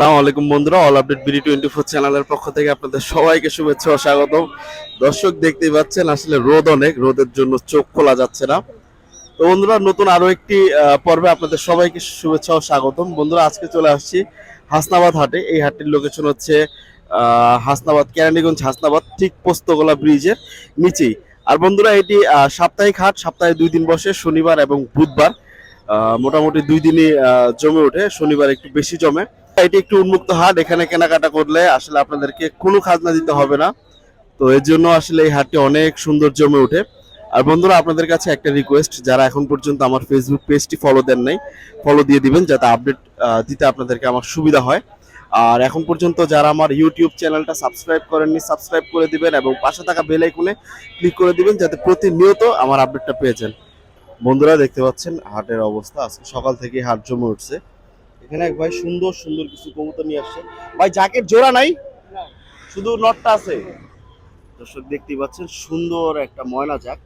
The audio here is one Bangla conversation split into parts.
আসসালামু আলাইকুম বন্ধুরা all update BD twenty four চ্যানেলের পক্ষ থেকে আপনাদের সবাইকে শুভেচ্ছা ও স্বাগতম। দর্শক দেখতেই পাচ্ছেন, আসলে রোদ অনেক, রোদের জন্য চোখ খোলা যাচ্ছে না। তো বন্ধুরা, নতুন আরও একটি পর্বে আপনাদের সবাইকে শুভেচ্ছা ও স্বাগতম। বন্ধুরা, আজকে চলে আসছি হাসনাবাদ হাটে। এই হাটটির লোকেশন হচ্ছে হাসনাবাদ, কেরানীগঞ্জ হাসনাবাদ, ঠিক পোস্তগোলা ব্রিজের নিচেই। আর বন্ধুরা, এটি সাপ্তাহিক হাট, সপ্তাহে দুই দিন বসে, শনিবার এবং বুধবার। মোটামুটি দুই দিনই জমে ওঠে, শনিবার একটু বেশি জমে। এটি একটু উন্মুক্ত হাট, এখানে কেনাকাটা করলে আসলে আপনাদেরকে কোনো খাজনা দিতে হবে না। তো এর জন্য আসলে এই হাটটি অনেক সুন্দর জমে ওঠে। আর বন্ধুরা, আপনাদের কাছে একটা রিকোয়েস্ট যারা এখন পর্যন্ত আমার ফেসবুক পেজটি ফলো দেন নাই ফলো দিয়ে দিবেন যাতে আপডেট দিতে আপনাদেরকে আমার সুবিধা হয়। আর এখন পর্যন্ত যারা আমার ইউটিউব চ্যানেলটা সাবস্ক্রাইব করেননি সাবস্ক্রাইব করে দিবেন এবং পাশে থাকা বেল আইকনে ক্লিক করে দিবেন যাতে প্রতিনিয়ত আমার আপডেটটা পেয়ে যান। বন্ধুরা, দেখতে পাচ্ছেন হাটের অবস্থা। আজকে সকাল থেকে হাট জমে উঠছে। এক ভাই সুন্দর সুন্দর কিছু কবুতর নিয়ে আসছে। ভাই জ্যাকেট জোড়া নাই? শুধু নটটা আছে। দর্শক দেখতেই পাচ্ছেন, সুন্দর একটা ময়না জাক।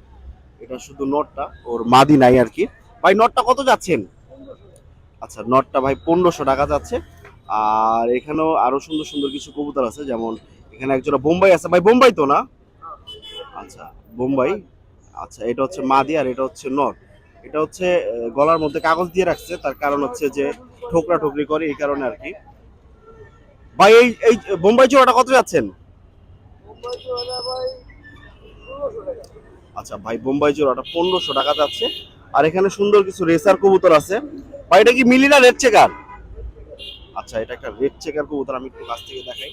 এটা শুধু নটটা, ওর মাদি নাই আর কি। ভাই, নটটা কত যাচ্ছেন? আচ্ছা নটটা ভাই পনেরোশো টাকা যাচ্ছে। আর এখানেও আরও সুন্দর সুন্দর কিছু কবুতর আছে, যেমন এখানে একজোড়া বোম্বাই আছে। ভাই, বোম্বাই তো না? আচ্ছা বোম্বাই। আচ্ছা এটা হচ্ছে মাদি আর এটা হচ্ছে নট। এটা হচ্ছে গলার মধ্যে কাগজ দিয়ে রাখছে, তার কারণ হচ্ছে যে ঠোকরা ঠোকরি করে এই কারণে আর কি। ভাই এই এই বোম্বাই চোরাটা কত যাচ্ছেন? আচ্ছা ভাই বোম্বাই জোড়াটা পনেরোশো টাকা যাচ্ছে। আর এখানে সুন্দর কিছু রেসার কবুতর আছে। ভাই এটা কি মিলি না রেড চেকার? আচ্ছা এটা একটা রেড চেকার কবুতর আমি একটু কাছ থেকে দেখাই।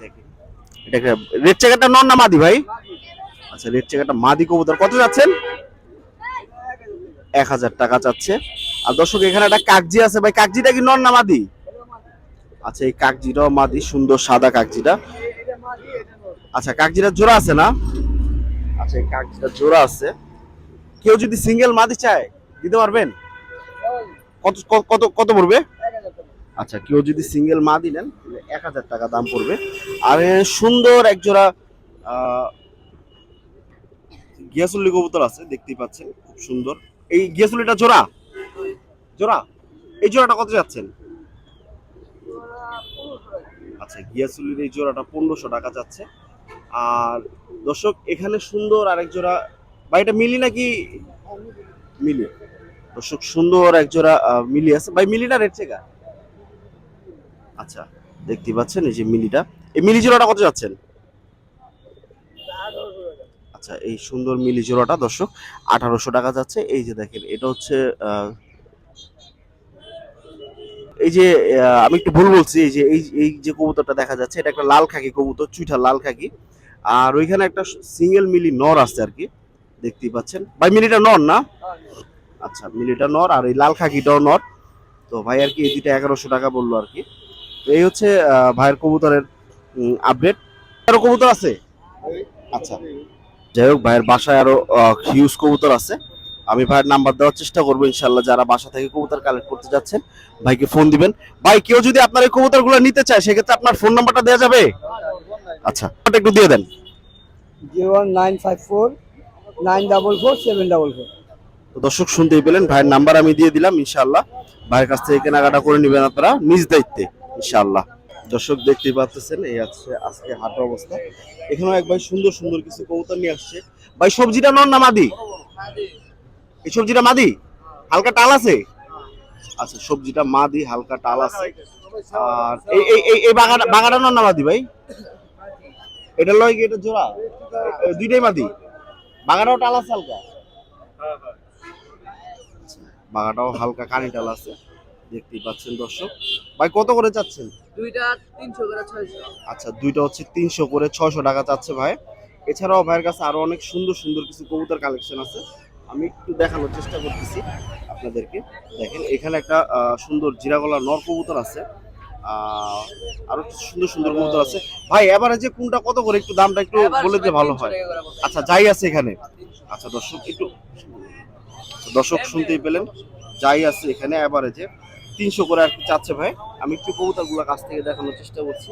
দেখি। এটা একটা রেড চেকারটা নন না মাদি ভাই? আচ্ছা রেড চেকারটা মাদি কবুতর। কত যাচ্ছেন? এক হাজার টাকা চাচ্ছে। আর দর্শক, এখানে একটা কাকজি আছে ভাই। কাকজিটা কি নন না মাদি? আচ্ছা এই কাকজিটাও মাদি, সুন্দর সাদা কাকজিটা। আচ্ছা কাকজিটা জোড়া আছে না? আচ্ছা এই কাগজটা জোড়া আছে। কেউ যদি সিঙ্গেল মাদি চায়, দিতে পারবেন? কত কত কত পড়বে? আচ্ছা কেউ যদি সিঙ্গেল মাদি নেন এক হাজার টাকা দাম পড়বে। আর সুন্দর এক জোড়া গিয়াসুল্লি কবুতর আছে, দেখতেই পাচ্ছেন, খুব সুন্দর। এই গিয়াসুল্লিটা জোড়া? জোড়া? এই জোড়াটা কত যাচ্ছেন? আচ্ছা গিয়াসুল্লির এই জোড়াটা পনেরোশো টাকা যাচ্ছে। আর দর্শক, এখানে সুন্দর আরেক জোড়া বা এটা মিলি নাকি? মিলি। দর্শক, সুন্দর এক জোড়া মিলি আছে। ভাই, মিলিটা রেট চেকা আচ্ছা দেখতে পাচ্ছেন এই যে মিলিটা। এই মিলি জোড়াটা কত যাচ্ছেন? আচ্ছা এই সুন্দর মিলি জোড়াটা দর্শক, আঠারোশো টাকা যাচ্ছে। এই যে দেখেন, এটা হচ্ছে এই যে আমি একটু ভুল বলছি, এই যে, এই এই যে কবুতরটা দেখা যাচ্ছে, এটা একটা লাল খাকি কবুতর চুইঠা লাল খাকি। আর ওইখানে একটা সিঙ্গেল মিলি নর আছে আর কি, দেখতেই পাচ্ছেন। ভাই, মিলিটা নর না? আচ্ছা মিলিটা নর, আর এই লাল খাকিটাও নর। তো ভাই, আর কি, এই দুইটা এগারোশো টাকা বলল আর কি। তো এই হচ্ছে ভাইয়ের কবুতরের আপডেট আরও কবুতর আছে? আচ্ছা। যাই হোক ভাইয়ের বাসায় আরও হিউজ কবুতর আছে। আমি ভাইয়ের নাম্বার দেওয়ার চেষ্টা করব ইনশাল্লাহ যারা বাসা থেকে কবুতর কালেক্ট করতে যাচ্ছেন ভাইকে ফোন দিবেন। ভাই কেউ যদি আপনার এই কবুতরগুলো নিতে চায় সেক্ষেত্রে আপনার ফোন নাম্বারটা দেওয়া যাবে? আচ্ছা ওটা একটু দিয়ে দেন। Zero one nine five four nine double four seven double four. তো দর্শক শুনতেই পেলেন ভাইয়ের নাম্বার আমি দিয়ে দিলাম ইনশাআল্লাহ। ভাইয়ের কাছ থেকে কেনাকাটা করে নেবেন আপনারা নিজ দায়িত্বে ইনশাআল্লাহ। দর্শক দেখতেই পাচ্ছেন, এই আছে আজকে হাটের অবস্থা। এখানেও এক ভাই সুন্দর সুন্দর কিছু কবুতর নিয়ে আসছে। ভাই, সবজিটা নন না মাদি? এই সবজিটা মাদি? হালকা টাল আছে? আচ্ছা সবজিটা মাদি, হালকা টাল আছে। আর এই এই এই এই বাগাটা বাগাটা নন না মাদি ভাই? এটা লয় কি, এটা জোড়া? দুইটাই মাদি? বাগাটাও টাল আছে হালকা? বাগাটাও হালকা কানি টাল আছে। দেখতেই পাচ্ছেন দর্শক। ভাই কত করে চাচ্ছেন? দুইটা তিনশো করে ছয়শো। আচ্ছা দুইটা হচ্ছে তিনশো করে ছয়শো টাকা চাচ্ছে ভাই। এছাড়াও ভাইয়ের কাছে আরও অনেক সুন্দর সুন্দর কিছু কবুতর কালেকশন আছে। আমি একটু দেখানোর চেষ্টা করতেছি আপনাদেরকে। দেখেন এখানে একটা সুন্দর জিরাগলা নর কবুতর আছে। আরও সুন্দর সুন্দর কবুতর আছে। ভাই এবারে যে কোনটা কত করে? একটু দামটা একটু বলে দিলে ভালো হয়। আচ্ছা যাই আছে এখানে। আচ্ছা দর্শক একটু আচ্ছা, দর্শক শুনতেই পেলেন। যাই আছে এখানে এভারেজে তিনশো করে আর কি চাচ্ছে ভাই। আমি একটু কবুতরগুলো কাছ থেকে দেখানোর চেষ্টা করছি।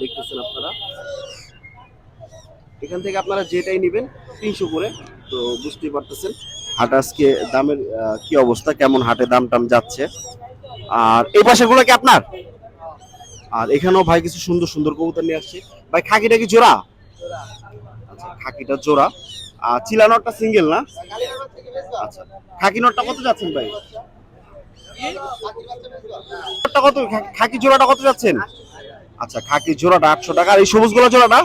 দেখতেছেন আপনারা। এখান থেকে আপনারা যেটাই নেবেন, তিনশো করে। তো বুঝতেই পারতেছেন হাট আজকে দামের কি অবস্থা, কেমন হাটে দাম টাম যাচ্ছে। আর এই পাশেগুলো কি আপনার? আর এখানেও ভাই কিছু সুন্দর সুন্দর কবুতর নিয়ে আসছে। ভাই, খাকিটা কি জোড়া? আচ্ছা খাকিটা জোড়া। আর চিলা নটটা সিঙ্গেল না? আচ্ছা খাকি নটটা কত যাচ্ছেন ভাই? কত? খাকি জোড়াটা কত যাচ্ছেন? আচ্ছা খাকি জোড়াটা আটশো টাকা। আর এই সবুজ গোলা জোড়াটা?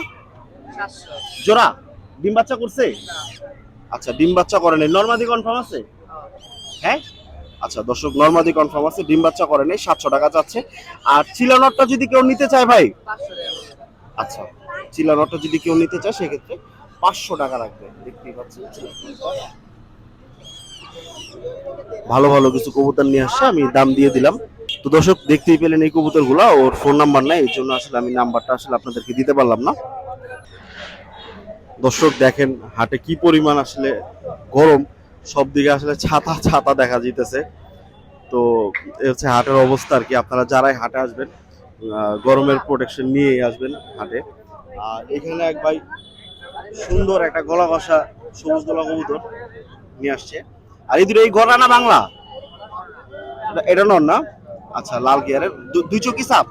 জোড়া? ডিম বাচ্চা করছে? আচ্ছা ডিম বাচ্চা করে নাই। নর্মাদি কনফার্ম আছে? হ্যাঁ? আচ্ছা দর্শক, নর্মাদি কনফার্ম আছে। ডিম বাচ্চা করে নেই, সাতশো টাকা যাচ্ছে। আর চিলা নটটা যদি কেউ নিতে চায় ভাই? আচ্ছা চিলা নটটা যদি কেউ নিতে চায়, সেক্ষেত্রে পাঁচশো টাকা রাখবে দেখতেই পাচ্ছেন। ভালো ভালো কিছু কবুতর নিয়ে আসছে, আমি দাম দিয়ে দিলাম। তো দর্শক, দেখতেই পেলেন এই কবুতরগুলা ওর ফোন নাম্বার নাই, এই জন্য আসলে আমি নাম্বারটা আসলে আপনাদেরকে দিতে পারলাম না। দর্শক, দেখেন হাটে কি পরিমাণ আসলে গরম, সব দিকে আসলে ছাতা ছাতা দেখা যাইতেছে। তো এই হচ্ছে হাটের অবস্থা আর কি, আপনারা যারাই হাটে আসবেন গরমের প্রোটেকশন নিয়েই আসবেন হাটে। আর এখানে এক ভাই সুন্দর একটা গলা কষা সবুজ গলা কবুতর নিয়ে আসছে। আর এই দুটো এই গড়া না বাংলা? এটা- নন না? আচ্ছা লাল গিয়ারের দুই চোখি সাপ?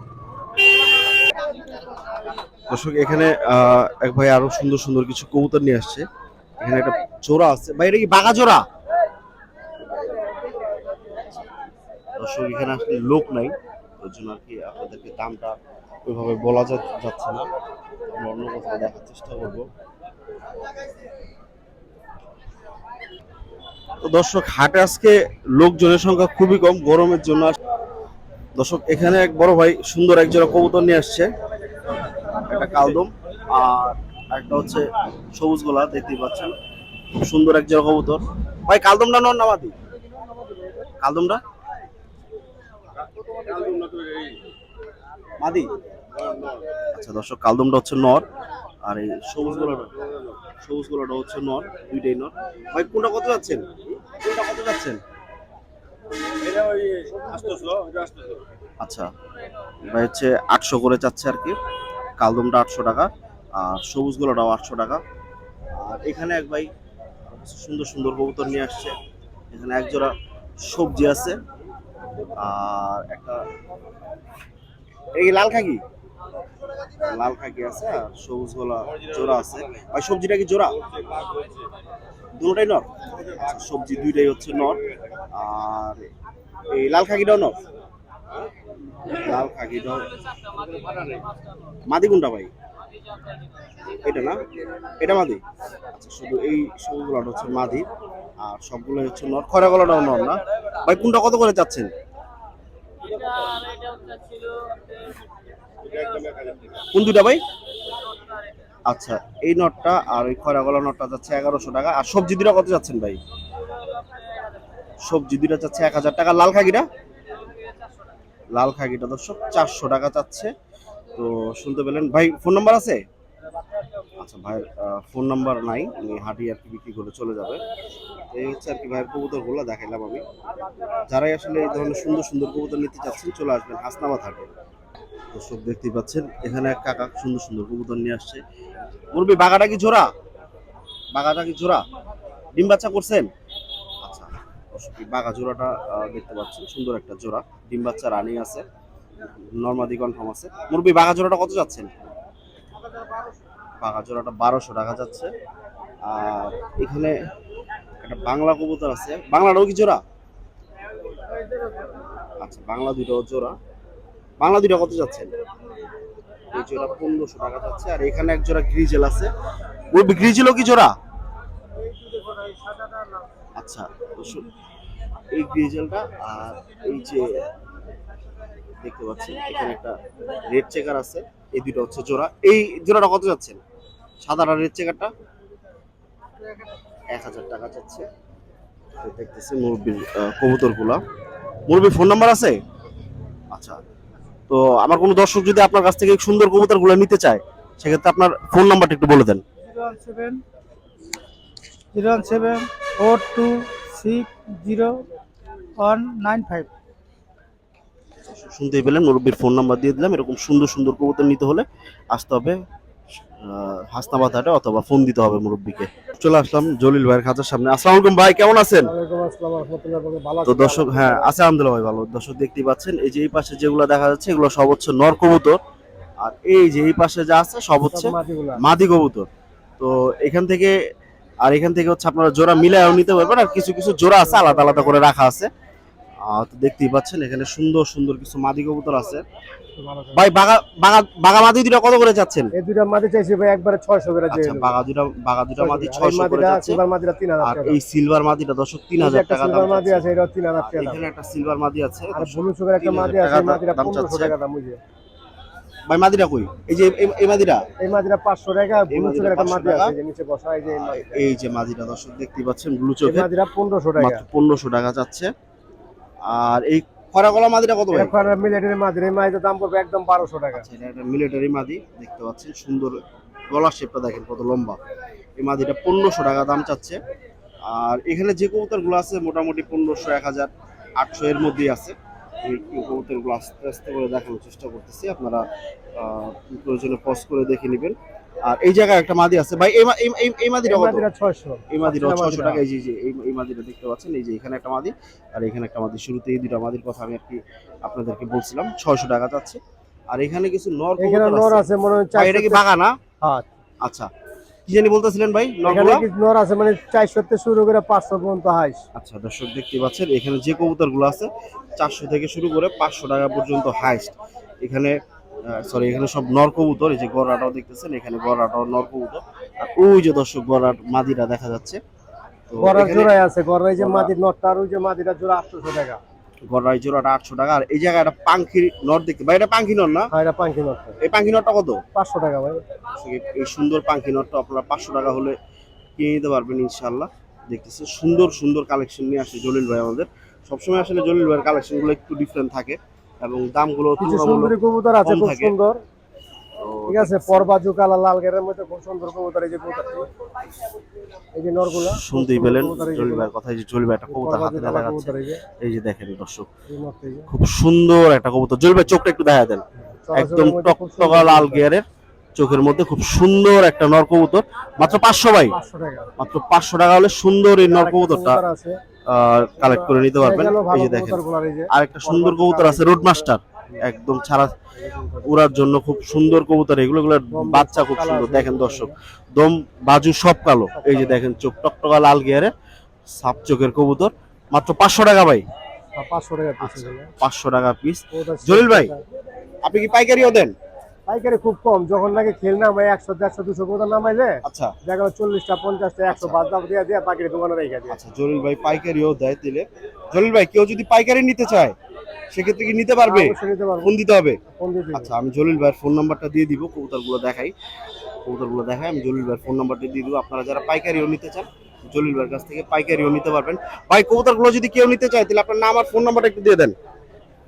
দর্শক এখানে এক ভাই আরও সুন্দর সুন্দর কিছু কবুতর নিয়ে আসছে। এখানে একটা জোড়া আছে। ভাই এটা কি বাঘা জোড়া দর্শক এখানে আসলে লোক নাই। ওই জন্য আর কি আপনাদেরকে দামটা ওইভাবে বলা যাচ্ছে না। আমরা অন্য কোথাও দেখার চেষ্টা করব। তো দর্শক, হাটে আজকে লোকজনের সংখ্যা খুবই কম, গরমের জন্য দর্শক, এখানে এক বড় ভাই সুন্দর এক কবুতর নিয়ে আসছে। একটা কালদম আর একটা হচ্ছে সবুজ গোলা, দেখতেই পাচ্ছেন। খুব সুন্দর এক কবুতর। ভাই, কালদমটা নন নামাদি কালদমটা? মাদি? আচ্ছা দর্শক, কালদমটা হচ্ছে নর। আর এই সবুজ গোলাটা সবুজ গোলাটা হচ্ছে নর দুইটাই নর ভাই কোনটা কত যাচ্ছেন? কোনটা কত যাচ্ছেন? আচ্ছা ভাই হচ্ছে আটশো করে চাচ্ছে আর কি। কালদমটা আটশো টাকা আর সবুজ গোলাটাও আটশো টাকা। আর এখানে এক ভাই সুন্দর সুন্দর কবুতর নিয়ে আসছে। এখানে এক জোড়া সবজি আছে। আর একটা এই লাল খাকি? লাল খাকি আছে আর সবুজ গোলা জোড়া আছে। ভাই, সবজিটা কি জোড়া? দুটোটাই নর? আচ্ছা সবজি দুইটাই হচ্ছে নর। আর এই লাল খাকিটাও নর? লাল খাকিটাও। মাদি কোনটা ভাই? এটা না? এটা মাদি? আচ্ছা শুধু এই সবুজ গোলাটা হচ্ছে মাদি আর সবগুলো হচ্ছে নর। খরা গলাটাও নর না? ভাই, কোনটা কত করে চাচ্ছেন? কোন দুটা ভাই? আচ্ছা এই নটটা আর ওই খয়রা গলা নটটা যাচ্ছে এগারোশো টাকা। আর সবজি দুটা কত যাচ্ছেন ভাই? সবজি দুটা যাচ্ছে এক হাজার টাকা। লাল খাগিটা? লাল খাগিটা দর্শক চারশো টাকা চাচ্ছে তো শুনতে পেলেন। ভাই, ফোন নাম্বার আছে? আচ্ছা ভাইয়ের ফোন নাম্বার নাই। উনি হাঁটি আর কি বিক্রি করে চলে যাবে। এই হচ্ছে আর কি ভাইয়ের কবুতরগুলো দেখাইলাম আমি। যারাই আসলে এই ধরনের সুন্দর সুন্দর কবুতর নিতে চাচ্ছেন, চলে আসবেন হাসনাবাদ হাটে। দর্শক দেখতেই পাচ্ছেন, এখানে এক কাকা সুন্দর সুন্দর কবুতর নিয়ে আসছে। মুরবি বাগাটা কি জোড়া বাগাটা কি জোড়া ডিম বাচ্চা করছেন? আচ্ছা বাঘা জোড়াটা দেখতে পাচ্ছেন, সুন্দর একটা জোড়া ডিম বাচ্চা রানিং আছে, নর্মাদি কনফার্ম আছে। মুরবি বাঘা জোড়াটা কত যাচ্ছেন? বাঘা জোড়াটা বারোশো টাকা যাচ্ছে। আর এখানে একটা বাংলা কবুতর আছে। বাংলাটাও কি জোড়া আচ্ছা বাংলা দুইটাও জোড়া বাংলা দুইটা কত যাচ্ছেন এই জোড়া পনেরোশো টাকা যাচ্ছে, আর এখানে এক জোড়া গ্রিজেল আছে। ওই গ্রিজেলও কি জোড়া? আচ্ছা এই গ্রিজেলটা আর এই যে দেখতে পাচ্ছেন, এখানে একটা রেড চেকার আছে, এই দুটো হচ্ছে জোড়া। এই জোড়াটা কত যাচ্ছেন সাদাটা রেড চেকারটা এক হাজার টাকা যাচ্ছে। দেখতেছি মুরব্বীর কবুতরগুলা মুরব্বীর ফোন নাম্বার আছে? আচ্ছা তো আমার কোনো দর্শক যদি আপনার কাছ থেকে সুন্দর কবুতরগুলো নিতে চায় সেক্ষেত্রে আপনার ফোন নাম্বারটা একটু বলে দেন। Zero one seven four two six zero one nine five. শুনতেই পেলেন মুরব্বীর ফোন নাম্বার দিয়ে দিলাম। এরকম সুন্দর সুন্দর কবুতর নিতে হলে আসতে হবে। হাসনা মাথাটা অথবা ফোন দিতে হবে মুরব্বীকে। চলে আসলাম জলিল ভাইয়ের খাঁচার সামনে। আসসালামু আলাইকুম ভাই কেমন আছেন? তো দর্শক হ্যাঁ আছে আলহামদুলিল্লাহ ভাই ভালো। দর্শক দেখতেই পাচ্ছেন এই যে এই পাশে যেগুলো দেখা যাচ্ছে এগুলো সব হচ্ছে নর কবুতর। আর এই যে এই পাশে যা আছে সব হচ্ছে মাদি কবুতর। তো এখান থেকে আর এখান থেকে হচ্ছে আপনারা জোড়া মিলায়ও নিতে পারবেন আর কিছু কিছু জোড়া আছে আলাদা আলাদা করে রাখা আছে। তো দেখতেই পাচ্ছেন এখানে সুন্দর সুন্দর কিছু মাদি কবুতর আছে। ভাই বাগা বাগা বাগা মাদি দুটা কত করে যাচ্ছেন? এই চাইছি ভাই একবারে ছয়শো করে আচ্ছা বাগা দুটা বাগা দুটা মাদি ছয়শো করে যাচ্ছে। সিলভার মাটিটা তিন হাজার টাকা এই সিলভার মাদিটা দর্শক তিন হাজার একটা টাকা সিলভার মাটি আছে এটা তিন হাজার আর টাকা এখানে একটা সিলভার মাদি আছে আর ব্লু সুগার একটা 3000 আছে টাকা এই মাটিটা দাম পনেরোশো চাচ্ছে। টাকা দাম বুঝে ভাই কই? এই যে এই- টাকা ব্লু একটা 500 আছে যে নিচে বসা এই যে এই যে মাদিটা দর্শক দেখতেই পাচ্ছেন ব্লু টাকা। মাত্র টাকা যাচ্ছে। আর এই খরা গলা মাদিটা কত ভাই? এখন মিলিটারি মাটি এই মাটিটার দাম পড়বে একদম বারোশো টাকা। আচ্ছা এটা মিলিটারি মাদি দেখতে পাচ্ছেন সুন্দর গলার শেপটা দেখেন কত লম্বা। এই মাদিটা পনেরোশো টাকা দাম চাচ্ছে। আর এখানে যে কবুতরগুলো আছে মোটামুটি পনেরোশো এক হাজার আটশো এর মধ্যেই আছে। এই কবুতরগুলো আস্তে আস্তে করে দেখানোর চেষ্টা করতেছি আপনারা আহ, প্রয়োজনে পজ করে দেখে নেবেন। আর এই জায়গায় একটা মাদি আছে। ভাই এই এই- এই- মাদিটা কত? মাটিটা ছয়শো। এই মাদিটা পাঁচটা ছশো মাদিটা। টাকা এই যে যে এই এই মাদিটা দেখতে পাচ্ছেন এই যে এখানে একটা মাদি। আর এখানে একটা মাদি। শুরুতে এই দুটা মাদির কথা আমি আর কি আপনাদেরকে বলছিলাম। ছয়শো টাকা যাচ্ছে। আর এখানে কিছু নর এখানে নর আছে। মনে হয় এটা কি চারশো বাগানা হ্যাঁ। আচ্ছা। কি জানি বলতেছিলেন ভাই এখানে নরগুলা নর আছে মানে চারশো থেকে শুরু করে পাঁচশো পর্যন্ত হাইস। আচ্ছা দর্শক দেখতে পাচ্ছেন এখানে যে কবুতরগুলো আছে চারশো থেকে শুরু করে পাঁচশো টাকা পর্যন্ত হাইস্ট। এখানে সরি এখানে সব নর কবুতর এই যে গড়াটাও দেখতেছেন এখানে গড়াটাও নর কবুতর আর ওই যে দর্শক গড়ার মাদিটা দেখা যাচ্ছে। তো গড়ার জোড়ায় আছে যে নটটা আর ওই যে মাটিটা জোড়া আটশোশো টাকা। গড়াই জোড়াটা আটশো টাকা। আর এই জায়গায় একটা পাঙ্খি নর দেখতে ভাই এটা পাঙ্খি নর না? এটা পাঙ্কি নটটা এই পাঙ্খি নরটা কত? পাঁচশো টাকা ভাই। এই সুন্দর পাঙ্খি নটটা আপনারা পাঁচশো টাকা হলে কিনে নিতে পারবেন ইনশাল্লাহ দেখতেছেন সুন্দর সুন্দর কালেকশন নিয়ে আসে জলিল ভাই আমাদের। সবসময় আসলে জলিল ভাইয়ের কালেকশনগুলো একটু ডিফারেন্ট থাকে। এবং দামগুলো কিছু সুন্দরী কবুতর আছে খুব সুন্দর। ঠিক আছে পরবাজু কালা লাল গেরের মধ্যে খুব সুন্দর কবুতর এই যে কবুতরটি। এই যে নরগুলা শুনতেই পেলেন ভাইয়ের কথা এই যে একটা কবুতর হাতে দেখা যাচ্ছে। এই যে। দেখেন দর্শক। খুব সুন্দর একটা কবুতর। ভাই চোখটা একটু দেখা দেন। একদম টকটকা লাল। গিয়ারের চোখের মধ্যে খুব সুন্দর একটা নর কবুতর। মাত্র পাঁচশো ভাই। মাত্র পাঁচশো টাকা হলে সুন্দর এই নর কবুতরটা। আছে। কালেক্ট করে নিতে পারবেন। এই যে দেখেন যে। আরেকটা সুন্দর কবুতর আছে রোড মাস্টার একদম ছাড়া উড়ার জন্য খুব সুন্দর কবুতর এগুলো বাচ্চা খুব সুন্দর। দেখেন দর্শক দম বাজু সব কালো। এই যে দেখেন চোখ টকটকা লাল গিয়ারে সাপ চোখের কবুতর। মাত্র পাঁচশো টাকা ভাই। পাঁচশো টাকা আচ্ছা পাঁচশো টাকা পিস জলিল ভাই? আপনি কি পাইকারিও দেন? পাইকারি খুব কম যখন নাকি খেল নামাই একশো দেড়শো দুশো কবুতর নামাইলে আচ্ছা। দেখা গেলো চল্লিশটা পঞ্চাশটা একশো বাদ দাম দিয়ে দিয়ে পাইকারি দোকানে রেখে দিয়ে। আচ্ছা জলিল ভাই পাইকারিও দেয় দিলে। জলিল ভাই কেউ যদি পাইকারি নিতে চায় সেক্ষেত্রে কি নিতে পারবে? অবশ্যই নিতে পারব। ফোন দিতে হবে? আচ্ছা আমি জলিল ভাইয়ের ফোন নাম্বারটা দিয়ে দিব কবুতরগুলো দেখাই। কবুতরগুলো দেখাই আমি জলিল ভাইয়ের ফোন নাম্বারটা দিয়ে দিব। আপনারা যারা পাইকারিও নিতে চান জলিল ভাইয়ের কাছ থেকে পাইকারিও নিতে পারবেন। ভাই কবুতরগুলো যদি কেউ নিতে চায় তাহলে আপনার নাম আর ফোন নাম্বারটা একটু দিয়ে দেন।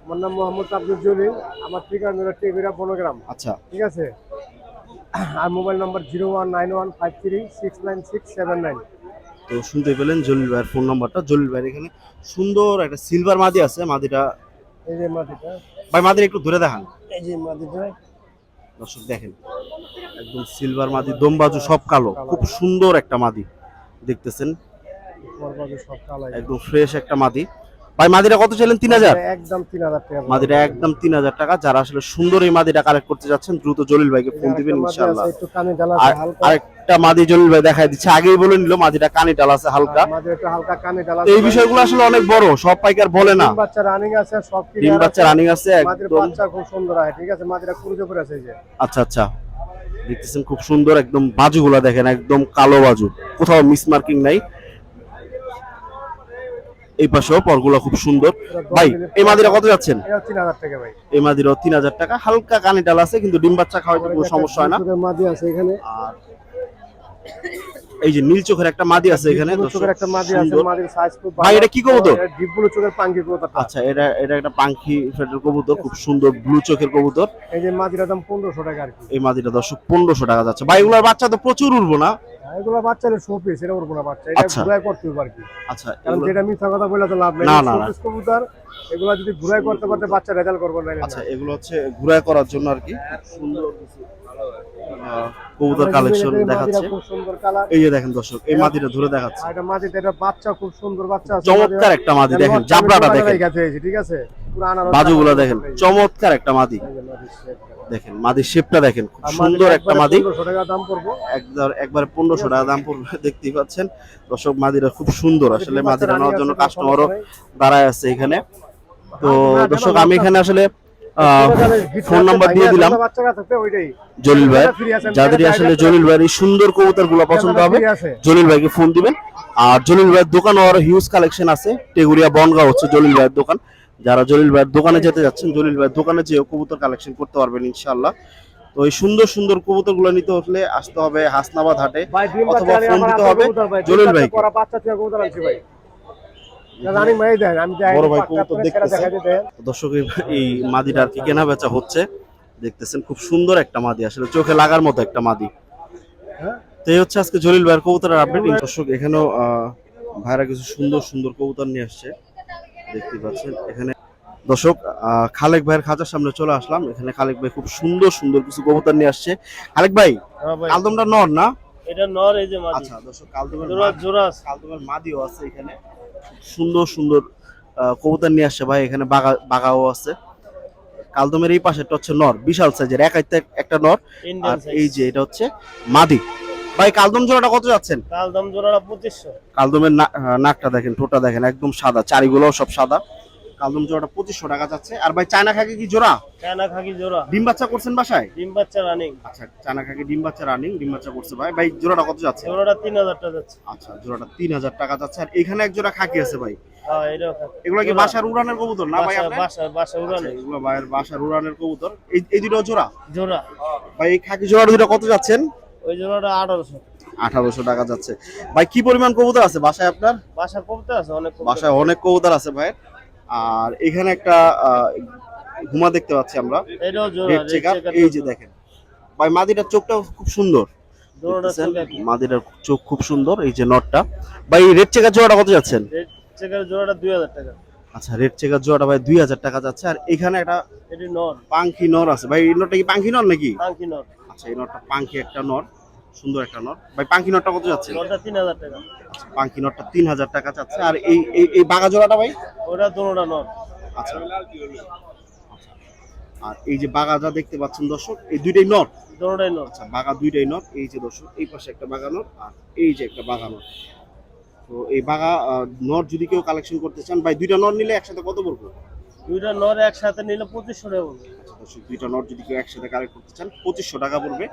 আমার নাম মোহাম্মদ আব্দুল জলিল আমার ঠিকানা হলো টেবিরা বনগ্রাম। আচ্ছা। ঠিক আছে? আর mobile number zero one nine one five three six nine six seven nine. তো শুনতে পেলেন জলিল ভাইয়ের ফোন নাম্বারটা। জলিল ভাইয়ের এখানে সুন্দর একটা সিলভার মাদি আছে মাদিটা। এই যে মাটিটা ভাই মাদির একটু ধরে দেখান। এই যে মাটিটা দর্শক দেখেন একদম সিলভার মাদি দমবাজু সব কালো খুব সুন্দর একটা মাদি দেখতেছেন। একদম ফ্রেশ একটা মাদি। ভাই মাদিটা কত ছিলেন তিন হাজার? একদম তিন হাজার টাকা একদম তিন হাজার টাকা। যারা আসলে সুন্দর এই মাদিটা কালেক্ট করতে যাচ্ছেন দ্রুত জলিল ভাইকে ফোন দিবেন আরেকটা মাটি ইনশাআল্লাহ। হালকা। আরেকটা মাদি জলিল ভাই দেখাই দিচ্ছে। আগেই বলে নিল মাদিটা কানে ডাল আছে হালকা। মাঝে একটু হালকা কানে ঢালা এই বিষয়গুলো আসলে অনেক বড় সব পাইকার বলে না। বাচ্চা রানিং আছে সব ডিম বাচ্চা রানিং আছে একদম। বাচ্চা খুব সুন্দর আছে ঠিক আছে? মাটিটা কুরুজে করে আছে যে। আচ্ছা আচ্ছা। দেখতেছেন খুব সুন্দর একদম বাজুগুলা দেখেন একদম কালো বাজু। কোথাও মিস মার্কিং নাই। এই পাশেও পরগুলো খুব সুন্দর। ভাই এই মাদিরা কত যাচ্ছেন? এই মাদিরাও তিন হাজার টাকা। হালকা কানে ডাল আছে কিন্তু ডিম বাচ্চা খাওয়ার কোনো সমস্যা হয় না। মাদি আছে এখানে। আর এই যে নীল চোখের একটা মাদি আছে এখানে চোখের একটা মাদি আছে মাদির সাইজ খুব ভাই, এটা কি কবুতর? ডিপ ব্লু চোখের পাঙ্কি কবুতর আচ্ছা এটা এটা একটা পাঙ্খি ফেটের কবুতর খুব সুন্দর ব্লু চোখের কবুতর। এই যে মাদিটার দাম পনেরোশো টাকা আর কি। এই মাদিটা দর্শক পনেরোশো টাকা যাচ্ছে। ভাই এগুলোর বাচ্চা তো প্রচুর উঠবো না? এগুলো বাচ্চাদের শো পিস এটা উঠবো না বাচ্চা। এটা আচ্ছা। ঘুরাই করতে হবে আর কি। আচ্ছা কারণ যেটা মিথ্যা কথা বলে তো লাভ নেই। না, না। কবুতর এগুলো যদি ঘুরাই করতে পারতে বাচ্চা রেজাল্ট করবে না। আচ্ছা এগুলো হচ্ছে ঘুরায় করার জন্য আর কি। সুন্দর কিছু আহ, কবুতর কালেকশন দেখাচ্ছে। এই যে দেখেন দর্শক এই মাদিটা ধরে দেখাচ্ছে। এটা মাঝে এটা বাচ্চা খুব সুন্দর বাচ্চা আছে। চমৎকার একটা মাদি দেখেন জাবরাটা দেখেন। ঠিক আছে? বাজুগুলো দেখেন চমৎকার একটা মাদি। shape। দেখেন মাদির শেপটা দেখেন খুব সুন্দর একটা একবারে মাদি। 1500 টাকা দাম পড়ব। একবার একবার পনেরোশো টাকা দাম পড়বে দেখতেই পাচ্ছেন। দর্শক মাদিরা খুব সুন্দর আসলে মাদিরা নেওয়ার জন্য কাস্টমারও দাঁড়ায় আছে এখানে। তো দর্শক আমি এখানে আসলে ফোন নাম্বার দিয়ে দিলাম। জলিল ভাই ফ্রি আছে, আমি যাদের আসলে জলিল ভাইয়ের এই সুন্দর কবুতরগুলো পছন্দ হবে। জলিল ভাইকে ফোন দিবেন। আর জলিল ভাইয়ের দোকান আর হিউজ কালেকশন আছে। টেগুরিয়া বনগাঁও হচ্ছে জলিল ভাইয়ের দোকান। যারা জলিল ভাইয়ের দোকানে যেতে যাচ্ছেন জলিল ভাইয়ের দোকানে যেও কবুতর কালেকশন করতে পারবেন ইনশাআল্লাহ। তো এই সুন্দর সুন্দর কবুতরগুলো নিতে হলে আসতে হবে হাসনাবাদ হাটে অথবা ফোন দিতে হবে ভাই, জলিল ভাই। রানিং দেন, আমি বড় ভাই কবুতর। দর্শক এই- মাদিটা আর কি কেনা বেচা হচ্ছে? দেখতেছেন খুব সুন্দর একটা মাদি আসলে চোখে লাগার মতো একটা মাদি। হ্যাঁ? তো এই হচ্ছে আজকে জলিল ভাইয়ের কবুতরের আপডেট দর্শক এখানেও আহ, ভাইরা কিছু সুন্দর সুন্দর কবুতর নিয়ে আসছে। দেখতে পাচ্ছেন এখানে দর্শক আহ, খালেক ভাইয়ের খাঁচার সামনে চলে আসলাম। এখানে খালেক ভাই খুব সুন্দর সুন্দর কিছু কবুতর নিয়ে আসছে। খালেক ভাই হ্যাঁ ভাই, কালদমটা নর না? এটা নর এই যে মাদি। আচ্ছা দর্শক কালদমের জোড়া জোড়া কালদমের মাদিও আছে এখানে। সুন্দর সুন্দর কবুতর নিয়ে আসছে ভাই এখানে বাগা বাঘাও আছে। কালদমের এই পাশেটা হচ্ছে নর বিশাল সাইজের এক একটা নর। আর এই যে এটা হচ্ছে মাদি। ভাই কালদম জোড়াটা কত যাচ্ছেন? কালদম জোড়াটা পঁচিশশো। কালদমের নাকটা দেখেন ঠোঁটটা দেখেন একদম সাদা চারিগুলো সব সাদা। কালদম জোড়াটা পঁচিশশো টাকা যাচ্ছে। আর ভাই চায়না খাকি কি জোড়া? চায়না খাকি জোড়া। ডিম বাচ্চা করছেন বাসায়? ডিম বাচ্চা রানিং আচ্ছা চায়না খাকি ডিম বাচ্চা রানিং ডিম বাচ্চা করছে ভাই। ভাই জোড়াটা কত যাচ্ছে? জোড়াটা তিন হাজার টাকা যাচ্ছে। আচ্ছা জোড়াটা তিন হাজার টাকা যাচ্ছে। আর এখানে এক জোড়া খাকি আছে ভাই। হ্যাঁ এগুলো কি বাসার উড়ানের কবুতর না ভাই বাসা আপনার? বাসা বাসা আচ্ছা, উড়ানে এগুলো ভাইয়ের বাসার উড়ানের কবুতর। এই এই দুটো জোড়া? জোড়া। ভাই এই খাকি জোড়া দুটো কত যাচ্ছেন? ওই জোড়াটা আঠারোশো। আঠারোশো টাকা যাচ্ছে। ভাই কি পরিমাণ কবুতর আছে বাসায় আপনার? বাসার কবুতর আছে অনেক বাসায় অনেক কবুতর আছে ভাই। আর এখানে একটা আহ, হুমা দেখতে পাচ্ছি আমরা। এই যে দেখেন। ভাই মাদিটার চোখটা খুব সুন্দর। মাদিটার চোখ খুব সুন্দর এই যে নটটা। ভাই রেড চেকার জোড়াটা কত যাচ্ছেন? রেড চেকার জোড়াটা দুই হাজার টাকা। আচ্ছা রেড চেকার জোড়াটা ভাই দুই হাজার টাকা যাচ্ছে। আর এখানে একটা পাঙ্খি নর আছে। ভাই এই নটটা কি পাঙ্খি নর নাকি? পাঙ্কি নর। আচ্ছা এই নটটা পাঙ্খি একটা নর। সুন্দর একটা নর ভাই পাঙ্খি নটটা কত যাচ্ছে? তিন হাজার টাকা। আচ্ছা পাঙ্খি নটটা তিন হাজার টাকা যাচ্ছে আর এই এই এই বাঘা জোড়াটা ভাই? ওটা দোনোটা নর আচ্ছা। আর এই যে বাগাটা দেখতে পাচ্ছেন দর্শক এই দুইটাই নর দোনোটাই নর আচ্ছা বাগা দুইটাই নর এই যে দর্শক এই পাশে একটা বাগা নর আর এই যে একটা বাগা নর তো এই বাগা নর যদি কেউ কালেকশন করতে চান ভাই দুইটা নর নিলে একসাথে কত পড়বে? দুইটা নর একসাথে নিলে পঁচিশশো টাকা পড়বে। দুইটা নর যদি কেউ একসাথে কালেক্ট করতে চান পঁচিশশো টাকা পড়বে।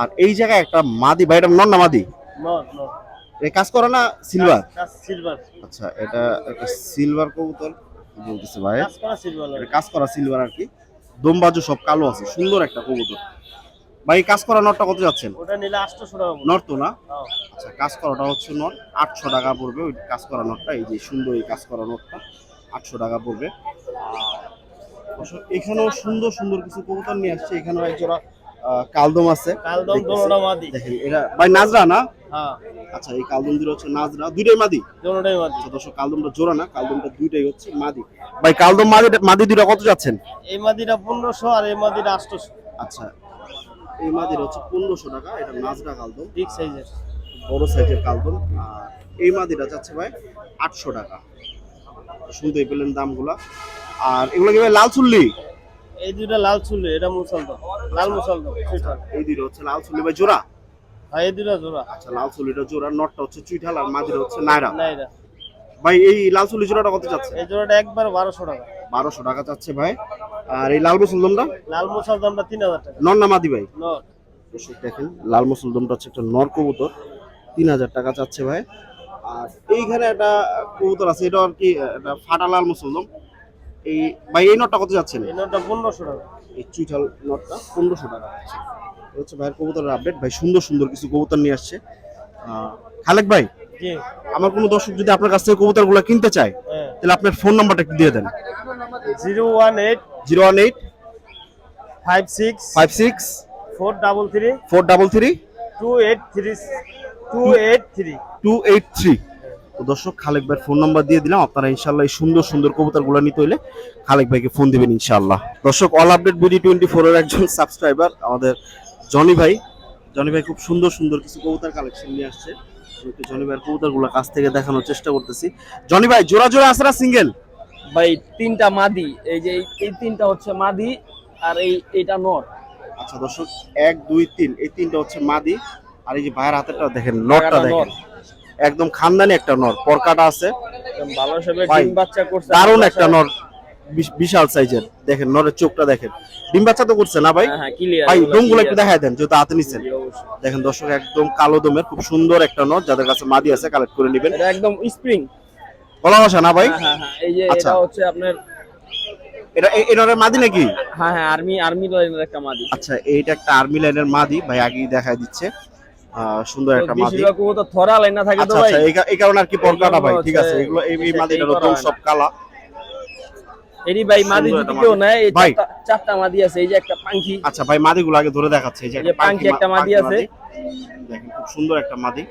আর এই জায়গায় একটা মাদি ভাই এটা নর না মাদি? নর নর। এই কাজ করে না সিলভার? সিলভার। আচ্ছা এটা একটা সিলভার কবুতর বলতেছে ভাই। কাজ করা সিলভার কাজ করা সিলভার আর কি। দমবাজু সব কালো আছে সুন্দর একটা কবুতর। ভাই কাজ করা নটটা কত যাচ্ছেন? ওটা নিলে আটশোশো টাকা পড়বে। নর তো না? হ্যাঁ। আচ্ছা কাজ করাটা হচ্ছে নট আটশো টাকা পড়বে ওই কাজ করা নটটা এই যে সুন্দর এই কাজ করা নটটা আটশো টাকা পড়বে। এখানেও সুন্দর সুন্দর কিছু কবুতর নিয়ে আসছে। এখানেও এক জোড়া আহ, কালদম আছে। কালদম দেখতেছি। মাদি। দেখেন এরা ভাই নাজরা না? হ্যাঁ। আচ্ছা এই কালদম দুটো হচ্ছে নাজরা। দুইটাই মাদি? দোনোটাই মাদি। আচ্ছা দর্শক কালদমটা জোড়া না কালদমটা দুইটাই হচ্ছে মাদি। ভাই কালদম মাদি মাদি দুটো কত যাচ্ছেন? এই মাদিটা পনেরোশো আর এই মাদিটা আটশোশো। আচ্ছা এই মাদির হচ্ছে পনেরোশো টাকা। এটা নাজরা কালদম। বিগ সাইজের বড় সাইজের কালদম। আর এই মাদিটা যাচ্ছে ভাই আটশো টাকা। শুনতেই পেলেন দামগুলা। আর এগুলো কি ভাই লাল চুল্লি? এই দুইটা লাল চুলে এটা মুসলদম লাল মুসলদম এই দুটো হচ্ছে লাল চুল্লি ভাই জোড়া? আর এই দুইটা জোড়া। আচ্ছা লাল চুল্লিটা জোড়া নটটা হচ্ছে চুইঠাল আর মাদিটা হচ্ছে নায়রা না এটা ভাই এই লাল চুল্লি জোড়াটা কত যাচ্ছে? এই জোড়াটা একবার বারোশো টাকা। বারোশো টাকা যাচ্ছে ভাই। আর এই লাল মুসলদমটা লাল মুসলদমটা তিন হাজার টাকা। নর না মাদি ভাই? নর। দেখেন লাল মুসলদমটা হচ্ছে একটা নর কবুতর। তিন হাজার টাকা চাচ্ছে ভাই। আর এইখানে একটা কবুতর আছে এটা আর কি একটা ফাটা লাল মুসলদম এই ভাই এই নটটা কত যাচ্ছেন? এই নটটা পনেরোশো টাকা। এই চুইঠাল নটটা পনেরোশো টাকা হচ্ছে ভাইয়ের কবুতরের আপডেট ভাই সুন্দর সুন্দর কিছু কবুতর নিয়ে আসছে। খালেক ভাই আমার কোনো দর্শক যদি আপনার কাছ থেকে কবুতরগুলো কিনতে চায় হ্যাঁ। তাহলে আপনার ফোন নাম্বারটা একটু দিয়ে দেন। Zero one eight zero one eight five six five six four double three four double three two eight three two eight three two eight three তো দর্শক খালেক ভাইয়ের ফোন নাম্বার দিয়ে দিলাম। আপনারা ইনশাল্লাহ এই সুন্দর সুন্দর কবুতরগুলো নিতে হইলে খালেক ভাইকে ফোন দিবেন ইনশাল্লাহ দর্শক অল আপডেট বিডি টোয়েন্টি ফোরের একজন সাবস্ক্রাইবার আমাদের জনি ভাই। জনি ভাই খুব সুন্দর সুন্দর কিছু কবুতর কালেকশন নিয়ে আসছে। একটু জনি ভাইয়ের কবুতরগুলো কাছ থেকে দেখানোর চেষ্টা করতেছি। জনি ভাই জোড়া জোড়া আছে না সিঙ্গেল ভাই তিনটা মাদি। এই যে এই- এই তিনটা হচ্ছে মাদি আর এই এইটা নর। আচ্ছা দর্শক এক দুই তিন। এই তিনটা হচ্ছে মাদি। আর এই যে ভাইয়ের হাতেরটা দেখেন নরটা টাকাটা দেখেন। একদম খানদানি একটা নর পরকাটা আছে। একদম ভালো হিসেবে ডিম বাচ্চা করছে। দারুণ একটা নর বিশাল সাইজের। দেখেন নরের চোখটা দেখেন। ডিম বাচ্চা তো করছে না ভাই? হ্যাঁ হ্যাঁ ভাই ডোমগুলো একটু দেখায় দেন যেহেতু হাতে নিচ্ছেন। দেখেন দর্শক একদম কালো দমের খুব সুন্দর একটা নর যাদের কাছে মাদি আছে কালেক্ট করে নেবেন। এটা একদম স্প্রিং গলা বসা না ভাই? হ্যাঁ এই যে আচ্ছা। এটা হচ্ছে আপনার এটা এ- এই নরের মাদি নাকি? হ্যাঁ হ্যাঁ আর্মি আর্মি লাইনের একটা মাদি। আচ্ছা এইটা একটা আর্মি লাইনের মাদি। ভাই আগেই দেখায় দিচ্ছে। সুন্দর একটা মাদি। বেশিরভাগ থরা লাইন না থাকে তো আচ্ছা ভাই? আচ্ছা এই কারণে আর কি পরকাটা ভাই ঠিক আছে এগুলো এই এই এই মাদিটার করা একদম হয় না। সব কালা এরই ভাই মাদি যদি কেউ নেয় এই চারটা- মাদি আছে এই যে একটা পাঙ্খি। আচ্ছা ভাই মাদিগুলো আগে ধরে দেখাচ্ছে এই যে একটা পাঙ্কি পাঙ্কি একটা মাদি আছে। দেখেন খুব সুন্দর একটা মাদি।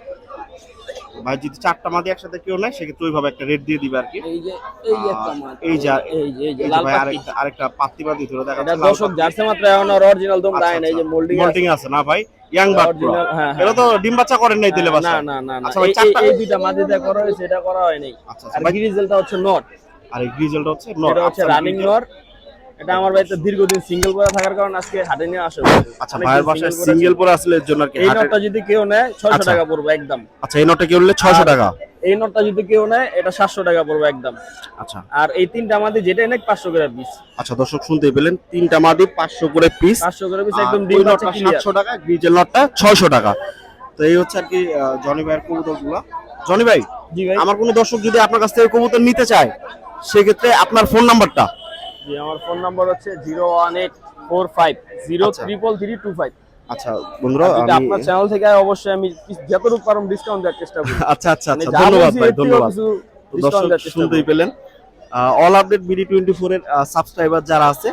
ভাই যদি চারটা মাদি একসাথে কেউ নেয় সেক্ষেত্রে ওইভাবে একটা রেট দিয়ে দিবে আর কি। এই যে এই যে একটা মাদি। এই যে এই যে এই যে লাল আরেকটা আরেকটা পাত্তি মাদি ধরে দেখাচ্ছে দর্শক জার্সি মাত্র এখন অরিজিনাল দম দেয় না এই যে মোল্ডিং আছে না ভাই? ইয়াং বাট হ্যাঁ, হ্যাঁ। এটা তো ডিম বাচ্চা করেন নাই দিলে বাচ্চা। না না না। আচ্ছা ভাই এই- চারটা এই- এই দুইটা মাঝে যা করা হয়েছে এটা করা হয় নাই আচ্ছা আর আচ্ছা গ্রিজেলটা হচ্ছে নট আর এই গ্রিজেলটা হচ্ছে নট এটা হচ্ছে রানিং নট এটা আমার বাড়িতে দীর্ঘদিন সিঙ্গেল পরে থাকার কারণে আজকে হাটে নিয়ে আসে আচ্ছা ভাইয়ের বাসায় সিঙ্গেল পরে আসলে এর জন্য আর কি এই নটটা যদি কেউ নেয় ছয়শো আচ্ছা। টাকা পড়বে একদম। আচ্ছা এই নটটা কি নিলে 600 টাকা? এই নটটা যদি কেউ নেয় এটা সাতশো টাকা পড়বে একদম। আচ্ছা। আর এই তিনটা আমাদের যেটা নেয় পাঁচশো করে পিস আচ্ছা দর্শক শুনতে পেলেন তিনটা মাদি 500 করে পিস পাঁচশো করে পিস একদম ডিম নটটা। 700 টাকা গ্রিজেল নটটা 600 টাকা। তো এই হচ্ছে আর কি জনি ভাইয়ের কবুতরগুলো। জনি ভাই জি ভাই। আমার কোনো দর্শক যদি আপনার কাছ থেকে কবুতর নিতে চায় সেক্ষেত্রে আপনার ফোন নাম্বারটা। জি আমার ফোন নাম্বার হচ্ছে zero one eight four five zero আচ্ছা। Triple three two five. আচ্ছা বন্ধুরা আমি আপনার চ্যানেল থেকে অবশ্যই আমি যতটুকু পারম ডিসকাউন্ট দেওয়ার চেষ্টা করি। আচ্ছা আচ্ছা মানে আচ্ছা ধন্যবাদ ভাই ধন্যবাদ। দর্শক শুনতেই পেলেন। All update BD twenty four এর সাবস্ক্রাইবার যারা আছে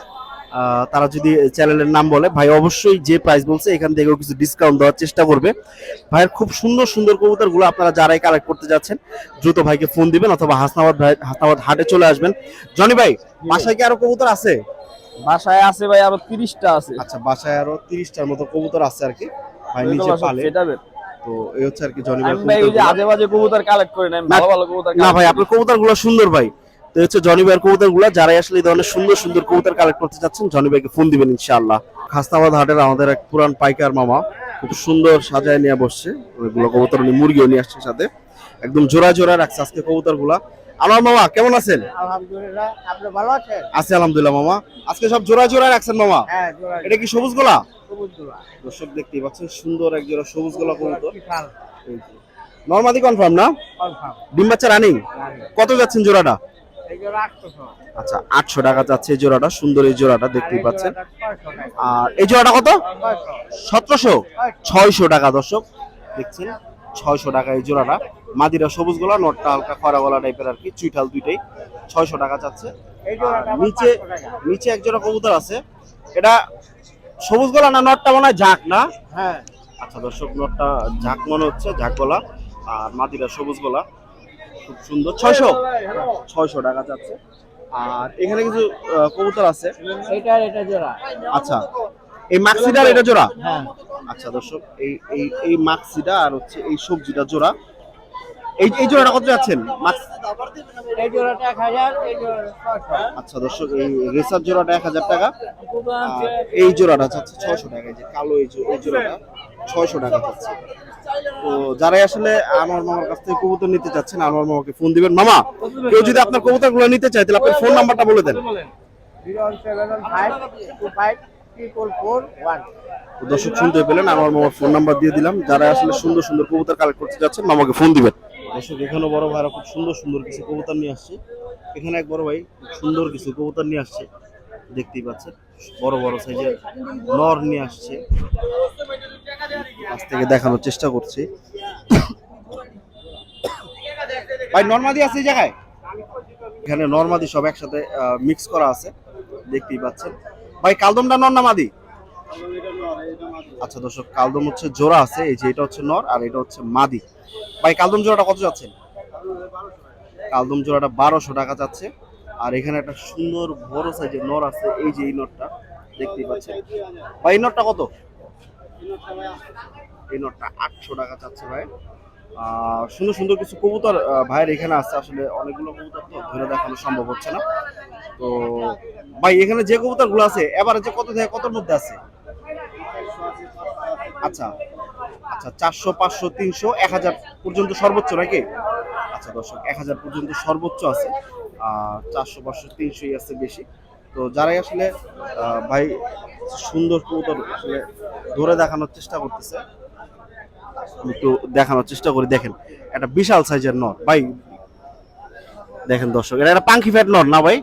তারা যদি চ্যানেলের নাম বলে ভাই অবশ্যই যে প্রাইস বলছে এখান থেকেও কিছু ডিসকাউন্ট দেওয়ার চেষ্টা করবে। ভাইয়ের খুব সুন্দর সুন্দর কবুতরগুলো আপনারা যারাই কালেক্ট করতে যাচ্ছেন দ্রুত ভাইকে ফোন দিবেন অথবা হাসনাবাদ ভাই হাসনাবাদ হাটে চলে আসবেন। জনি ভাই। বাসায় কি আরও কবুতর আছে? বাসায় আছে ভাই আরও তিরিশটা আছে। আচ্ছা বাসায় আরও তিরিশটার মতো কবুতর আছে আর কি। ভাই সব পালে। তো এই হচ্ছে আর কি জনি ভাই ওই যে ভাই আজে বাজে কবুতর কালেক্ট করি না ভালো ভালো কবুতর না ভাই আপনার কবুতরগুলো সুন্দর ভাই। তো হচ্ছে জনি ভাইয়ের কবুতর যারাই আসলে এই ধরনের সুন্দর সুন্দর কবুতর কালেক্ট করতে চাচ্ছেন জনি ভাইকে ফোন দিবেন ইনশাআল্লাহ। খাস্তাবাদ হাটের আমাদের এক পুরান পাইকার মামা খুব সুন্দর সাজায় নিয়ে বসছে। ওইগুলো কবুতর উনি মুরগিও নিয়ে আসছে সাথে। একদম জোড়া জোড়া রাখছে আজকে কবুতর গুলা মামা কেমন আছেন? আলহামদুলিল্লাহ আপনি ভালো আছেন? আছে আলহামদুলিল্লাহ মামা। আজকে সব জোড়া জোড়া রাখছেন মামা? হ্যাঁ জোড়া এটা কি সবুজ গোলা। সবুজ দর্শক দেখতেই পাচ্ছেন সুন্দর এক জোড়া সবুজ গোলা কবুতর নর্মাদি কনফার্ম না? কনফার্ম ডিম বাচ্চা রানিং কত যাচ্ছেন জোড়াটা? আচ্ছা আটশো টাকা যাচ্ছে এই জোড়াটা সুন্দর এই জোড়াটা দেখতেই পাচ্ছেন। আর এই জোড়াটা কত? সতেরোশো? ছয়শো টাকা দর্শক। দেখছেন? ছয়শো টাকা এই জোড়াটা মাদিরা সবুজ গোলা নটটা হালকা খরা গলা টাইপের আর কি চুইঠাল দুইটাই ছয়শো টাকা আবার নিচে নিচে এক জোড়া কবুতর আছে। এটা সবুজ গলা না নটটা মনে হয় ঝাঁক না? হ্যাঁ। আচ্ছা দর্শক নটটা ঝাঁক মনে হচ্ছে ঝাঁক গলা আর মাদিরা সবুজ গলা খুব সুন্দর। ছয়শো? ছয়শো টাকা চাচ্ছে। আর এখানে কিছু কবুতর আছে? এটা এটা জোড়া। আচ্ছা। এই মাক্সিডার এটা জোড়া? আচ্ছা দর্শক এই এই এই মাক্সিডা আর হচ্ছে এই সবজিটা জোড়া। এই এই জোড়াটা কত যাচ্ছেন? আচ্ছা দর্শক এই রেসার জোড়াটা 1000 টাকা। এই জোড়াটা যাচ্ছে 600 আচ্ছা, টাকা এই যে কালো এই জোড়াটা 600 টাকা যাচ্ছে। তো যারাই আসলে আমার মামার কাছ থেকে কবুতর নিতে চাচ্ছেন আমার মামাকে ফোন দিবেন। মামা কেউ যদি আপনার কবুতরগুলো নিতে চায় তাহলে আপনার ফোন নাম্বারটা বলে দেন। 0175252 দর্শক শুনতে পেলেন আমার মামার ফোন নাম্বার দিয়ে দিলাম। যারা আসলে সুন্দর সুন্দর কবুতর কালেক্ট করতে যাচ্ছেন মামাকে ফোন দিবেন। দর্শক এখানে বড় ভাইরা খুব সুন্দর সুন্দর কিছু কবুতর নিয়ে আসছে। এখানে এক বড় ভাই খুব সুন্দর কিছু কবুতর নিয়ে আসছে। দেখতেই পাচ্ছেন বড় বড় সাইজের নর নিয়ে আসছে। কাছ থেকে দেখানোর চেষ্টা করছি। ভাই নর্মাদি আছে এই জায়গায়? এখানে নর্মাদি সব একসাথে মিক্স করা আছে। দেখতেই পাচ্ছেন। ভাই, কালদমটা নর না মাদি? আচ্ছা দর্শক, কালদম হচ্ছে জোড়া আছে, এই যে এটা হচ্ছে নর আর এটা হচ্ছে মাদি। ভাই, কালদম জোড়াটা কত যাচ্ছেন কালদম জোড়াটা বারোশো টাকা যাচ্ছে। আর এখানে একটা সুন্দর বড় সাইজের নর আছে, এই যে এই নরটা, দেখতেই পাচ্ছেন। ভাই, এই নরটা কত? এই নটটা আটশো টাকা চাচ্ছে ভাই। সুন্দর সুন্দর কিছু কবুতর ভাইয়ের এখানে আছে, আসলে অনেকগুলো কবুতর তো ধরে দেখানো সম্ভব হচ্ছে না। তো ভাই, এখানে যে কবুতরগুলো আছে, এবারে যে কত থেকে কতর মধ্যে আছে? আচ্ছা আচ্ছা চারশো, পাঁচশো, তিনশো, এক হাজার পর্যন্ত সর্বোচ্চ নাকি? আচ্ছা দর্শক, এক হাজার পর্যন্ত সর্বোচ্চ আছে। আর চারশো, পাঁচশো, তিনশোই আছে বেশি। তো যারাই আসলে ভাই, সুন্দর কবুতর আসলে ধরে দেখানোর চেষ্টা করতেছে, একটু দেখানোর চেষ্টা করি দেখেন। একটা বিশাল সাইজের নর, ভাই। দেখেন দর্শক, এটা একটা পাঙ্কি ফ্যাট নর না ভাই?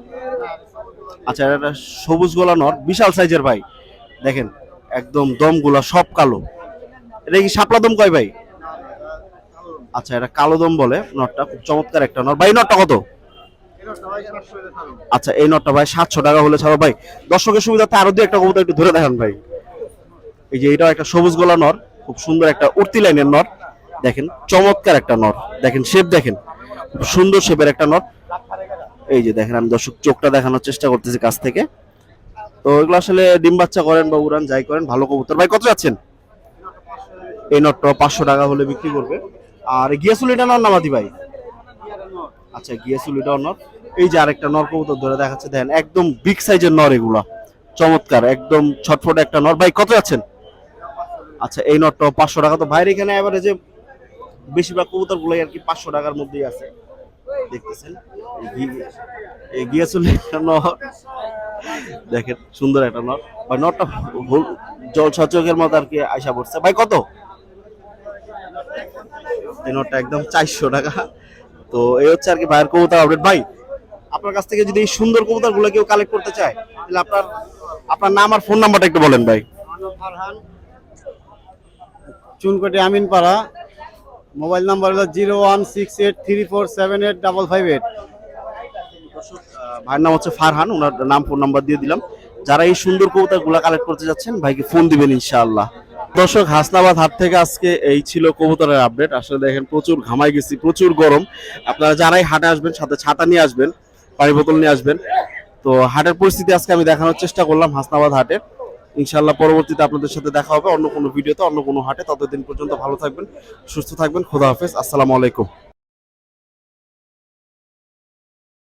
আচ্ছা এটা সবুজ গোলা নর বিশাল সাইজের ভাই। দেখেন, একদম দমগুলা সব কালো। এটা কি শাপলা দম কয় ভাই? আচ্ছা এটা কালো দম বলে, নটটা খুব চমৎকার একটা নর ভাই নটটা কত? আচ্ছা এই নটটা ভাই, সাতশো টাকা হলে ছাড়ো ভাই। দর্শকের সুবিধাতে আরও দু একটা কবুতর একটু ধরে দেখান ভাই। এই যে, এটাও একটা সবুজ গোলা নর খুব সুন্দর একটা উর্তি লাইনের নর দেখেন, চমৎকার একটা নর দেখেন শেপ দেখেন। সুন্দর শেপের একটা নর এই যে দেখেন, আমি দর্শক চোখটা দেখানোর চেষ্টা করতেছি কাছ থেকে। তো এগুলো আসলে ডিম বাচ্চা করেন বা উড়ান যাই করেন, ভালো কবুতর। ভাই, কত যাচ্ছেন? এই নটটা পাঁচশো টাকা হলে বিক্রি করবে। আর গিয়াসুল, এটা নর নামাদি ভাই? আচ্ছা গিয়াসুল, এটাও নর। এই যে আরেকটা নর কবুতর ধরে দেখাচ্ছে, দেখেন, একদম বিগ সাইজের নর এগুলা। চমৎকার, একদম ছটফট একটা নর। ভাই, কত যাচ্ছেন? আচ্ছা এই নটটা পাঁচশো টাকা। তো ভাইয়ের এখানে এবারে যে বেশিরভাগ কবুতর গুলোই আর কি পাঁচশো টাকার মধ্যেই আছে। দেখতেছেন। এই গি- এই একটা নর। দেখেন, সুন্দর একটা নর। নটটা হল- জল সচকের মতো আর কি আয়সা পড়ছে। ভাই, কত? এই নটটা একদম চারশো টাকা। তো এই হচ্ছে আর কি ভাইয়ের কবুতর আপডেট ভাই, আপনার কাছ থেকে যদি এই সুন্দর কবুতরগুলো কেউ কালেক্ট করতে চায়, তাহলে আপনার আপনার নাম আর ফোন নাম্বারটা একটু বলেন ভাই। চুনকোটি আমিনপাড়া। মোবাইল নাম্বার হলো zero one six eight three four seven eight double five eight. ভাইয়ের নাম হচ্ছে ফারহান, ওনার নাম, ফোন নাম্বার দিয়ে দিলাম। যারা এই সুন্দর কবুতরগুলা কালেক্ট করতে যাচ্ছেন, ভাইকে ফোন দিবেন ইনশাআল্লাহ। দর্শক, হাসনাবাদ হাট থেকে আজকে এই ছিল কবুতরের আপডেট। আসলে দেখেন, প্রচুর ঘামাই গেছি, প্রচুর গরম। আপনারা যারাই হাটে আসবেন, সাথে ছাতা নিয়ে আসবেন, পানি বোতল নিয়ে আসবেন। তো হাটের পরিস্থিতি আজকে আমি দেখানোর চেষ্টা করলাম হাসনাবাদ হাটে। ইনশাআল্লাহ পরবর্তীতে আপনাদের সাথে দেখা হবে অন্য কোনো ভিডিওতে, অন্য কোনো হাটে। ততদিন পর্যন্ত ভালো থাকবেন, সুস্থ থাকবেন। খোদা হাফেজ। আসসালামু আলাইকুম।